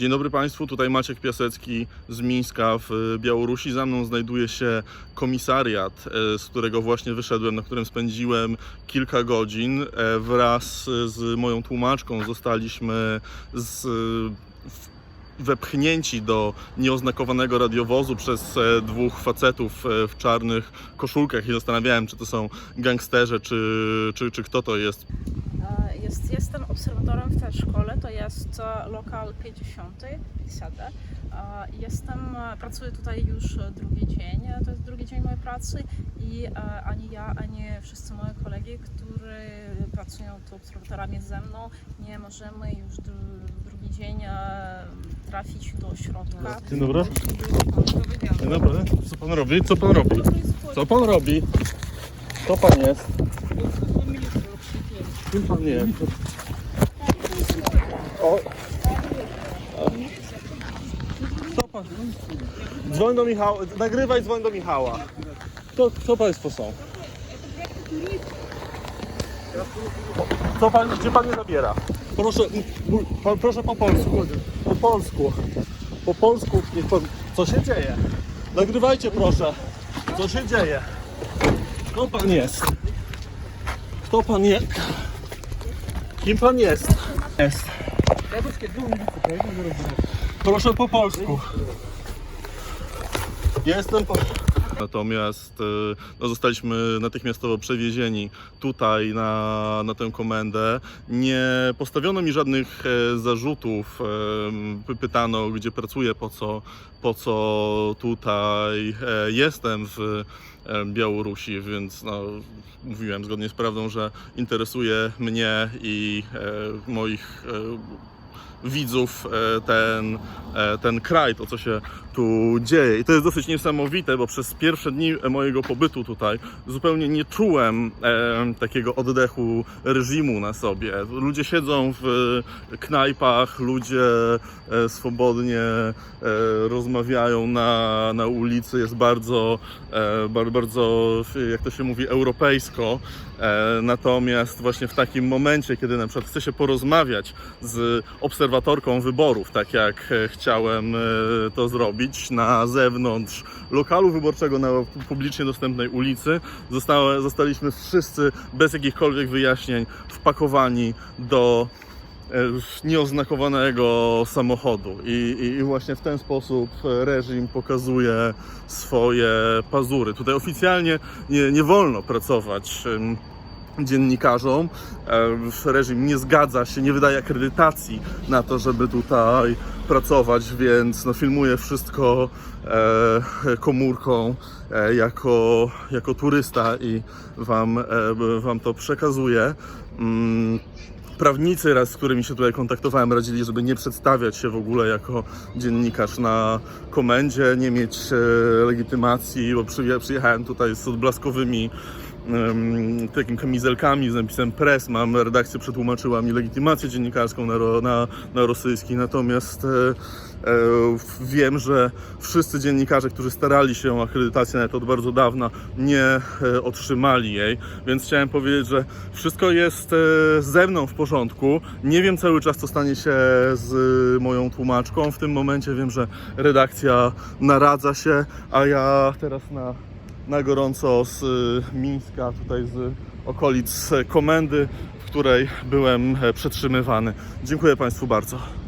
Dzień dobry Państwu, tutaj Maciek Piasecki z Mińska w Białorusi. Za mną znajduje się komisariat, e, z którego właśnie wyszedłem, na którym spędziłem kilka godzin. E, Wraz z moją tłumaczką zostaliśmy z, wepchnięci do nieoznakowanego radiowozu przez e, dwóch facetów e, w czarnych koszulkach i zastanawiałem, czy to są gangsterzy, czy, czy, czy kto to jest. Jest, jestem obserwatorem w tej szkole, to jest e, lokal 50, 50. E, Jestem, e, pracuję tutaj już drugi dzień, to jest drugi dzień mojej pracy i ani ja, ani wszyscy moi kolegi, którzy pracują tu obserwatorami ze mną, nie możemy już dru- drugi dzień trafić do środka. Dzień dobry. Dzień dobry. Co pan robi? Co pan robi? Co pan robi? Kto pan jest? Kim pan jest? O. Co? Dzwoń do Michała. Nagrywaj, dzwoń do Michała. Kto, kto państwo są? Co pan, gdzie pan mnie zabiera? Proszę, pan, proszę po polsku. Po polsku. Po polsku. Niech pan, co się dzieje? Nagrywajcie proszę. Co się dzieje? Kto pan jest? Kto pan jest? Kim pan jest? Jest. Proszę po polsku. Jestem po... Natomiast e, no, zostaliśmy natychmiastowo przewiezieni tutaj na, na tę komendę. Nie postawiono mi żadnych e, zarzutów. e, py- Pytano, gdzie pracuję, po co, po co tutaj jestem w Białorusi, więc no, mówiłem zgodnie z prawdą, że interesuje mnie i moich widzów e, ten, e, ten kraj, to co się tu dzieje. I to jest dosyć niesamowite, bo przez pierwsze dni mojego pobytu tutaj zupełnie nie czułem e, takiego oddechu reżimu na sobie. Ludzie siedzą w knajpach, ludzie e, swobodnie e, rozmawiają na, na ulicy, jest bardzo, e, bar- bardzo, jak to się mówi, europejsko. E, Natomiast właśnie w takim momencie, kiedy na przykład chce się porozmawiać z obserwatorką wyborów, tak jak e, chciałem e, to zrobić na zewnątrz lokalu wyborczego na publicznie dostępnej ulicy, zostały, zostaliśmy wszyscy bez jakichkolwiek wyjaśnień wpakowani do e, nieoznakowanego samochodu I, i, i właśnie w ten sposób reżim pokazuje swoje pazury. Tutaj oficjalnie nie, nie wolno pracować dziennikarzom. E, Reżim nie zgadza się, nie wydaje akredytacji na to, żeby tutaj pracować, więc no, filmuję wszystko e, komórką e, jako, jako turysta i wam, wam to przekazuję. Mm, prawnicy, raz z którymi się tutaj kontaktowałem, radzili, żeby nie przedstawiać się w ogóle jako dziennikarz na komendzie, nie mieć legitymacji, bo przyje- przyjechałem tutaj z odblaskowymi takimi kamizelkami z napisem press. Mam redakcja przetłumaczyła mi legitymację dziennikarską na, na, na rosyjski, natomiast e, e, wiem, że wszyscy dziennikarze, którzy starali się o akredytację nawet od bardzo dawna, nie e, otrzymali jej, więc chciałem powiedzieć, że wszystko jest e, ze mną w porządku. Nie wiem cały czas, co stanie się z moją tłumaczką. W tym momencie wiem, że redakcja naradza się, a ja teraz na na gorąco z y, Mińska, tutaj z okolic komendy, w której byłem e, przetrzymywany. Dziękuję Państwu bardzo.